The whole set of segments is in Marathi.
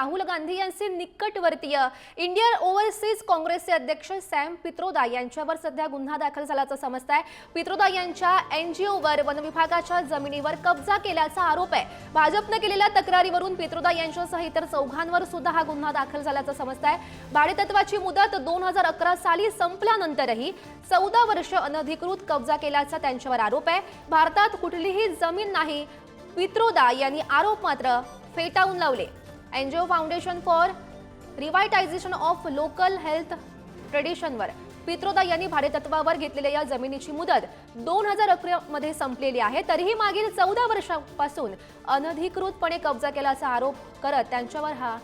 राहुल गांधी यांचे निकटवर्तीय इंडियन ओव्हरसीज काँग्रेसचे अध्यक्ष सॅम पित्रोदा यांच्यावर सध्या गुन्हा दाखल झाल्याचं समजत आहे पित्रोदा यांच्या एनजीओवर वन विभागाच्या जमिनीवर कब्जा केल्याचा आरोप आहे. भाजपनं केलेल्या तक्रारीवरून पित्रोदा यांच्यासह इतर चौघांवर सुद्धा हा गुन्हा दाखल झाल्याचं समजत आहे भाडेतत्वाची मुदत दोन हजार अकरा साली संपल्यानंतरही चौदा वर्ष अनधिकृत कब्जा केल्याचा त्यांच्यावर आरोप आहे. भारतात कुठलीही जमीन नाही. पित्रोदा यांनी आरोप मात्र फेटाळून लावले. NGO foundation for revitalization of local health ट्रेडिशनवर. Pitroda यांनी भाडेतत्वावर घेतलेल्या या जमिनीची मुदत दोन हजार अकरामध्ये संपलेली आहे. तरीही मागील चौदा वर्षापासून अनधिकृतपणे कब्जा केल्याचा आरोप करत त्यांच्यावर हा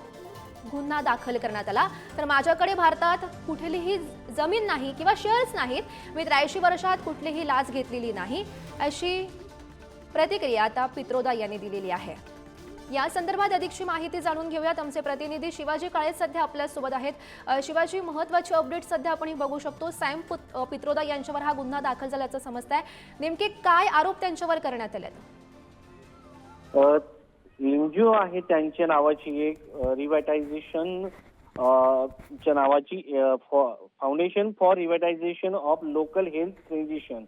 गुन्हा दाखल करण्यात आला. तर माझ्याकडे भारतात कुठलीही जमीन नाही किंवा शेअर्स नाहीत. मी त्र्याऐंशी वर्षात कुठलीही लाच घेतलेली नाही अशी प्रतिक्रिया आता पित्रोदा यांनी दिलेली आहे. या संदर्भात अधिकची माहिती जाणून घेऊयात. आमचे प्रतिनिधी शिवाजी काळे सध्या आपल्यासोबत आहेत. शिवाजी महत्वाची अपडेट सध्या आपण बघू शकतो. सॅम पुत- पित्रोदा यांच्यावर हा गुन्हा दाखल झाल्याचं समजत आहे. नेमके काय आरोप त्यांच्यावर करण्यात आले एनजीओ आहे त्यांच्या नावाची एक रिव्हायटायझेशन च्या नावाची foundation for revitalization of local health tradition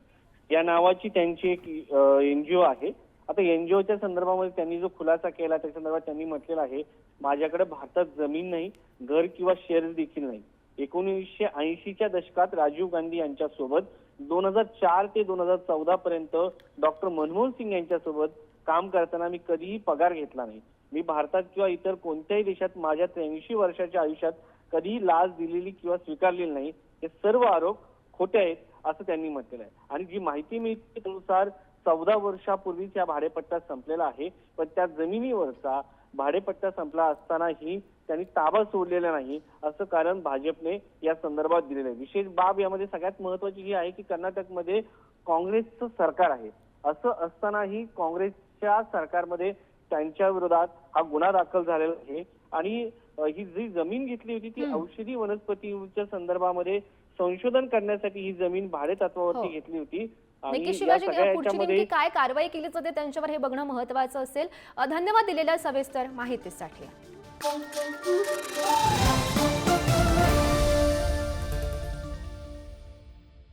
या नावाची त्यांची एक एनजीओ आहे. आता एनजीओच्या संदर्भामध्ये त्यांनी जो खुलासा केला त्या संदर्भात त्यांनी म्हटलेलं आहे माझ्याकडे भारतात जमीन नाही घर किंवा शेअर्स देखील नाही. एकोणीसशे ऐंशीच्या दशकात राजीव गांधी यांच्यासोबत दोन हजार चार ते दोन हजार चौदा पर्यंत डॉक्टर मनमोहन सिंग यांच्यासोबत काम करताना मी कधीही पगार घेतला नाही. मी भारतात किंवा इतर कोणत्याही देशात माझ्या त्र्याऐंशी वर्षाच्या आयुष्यात कधीही लाच दिलेली किंवा स्वीकारलेली नाही. हे सर्व आरोप खोटे आहेत असं त्यांनी म्हटलेलं आहे. आणि जी माहिती मिळते त्यानुसार चौदा वर्षापूर्वीच या भाडेपट्टा संपलेला आहे. पण त्या जमिनीवरचा भाडेपट्टा संपला असतानाही त्यांनी ताबा सोडलेला नाही असं कारण भाजपने या संदर्भात दिलेलं आहे. विशेष बाब यामध्ये सगळ्यात महत्वाची ही आहे की कर्नाटकमध्ये काँग्रेसचं सरकार आहे. असं असतानाही काँग्रेसच्या सरकारमध्ये त्यांच्या विरोधात हा गुन्हा दाखल झालेला आहे. आणि ही जी जमीन घेतली होती ती औषधी वनस्पतीच्या संदर्भामध्ये संशोधन करण्यासाठी ही जमीन भाडे तत्वावरती हो. घेतली होती. नक्की शिवाजी पुढची नेमकी काय कारवाई केली जाते त्यांच्यावर हे बघणं महत्वाचं असेल. धन्यवाद दिलेल्या सविस्तर माहितीसाठी.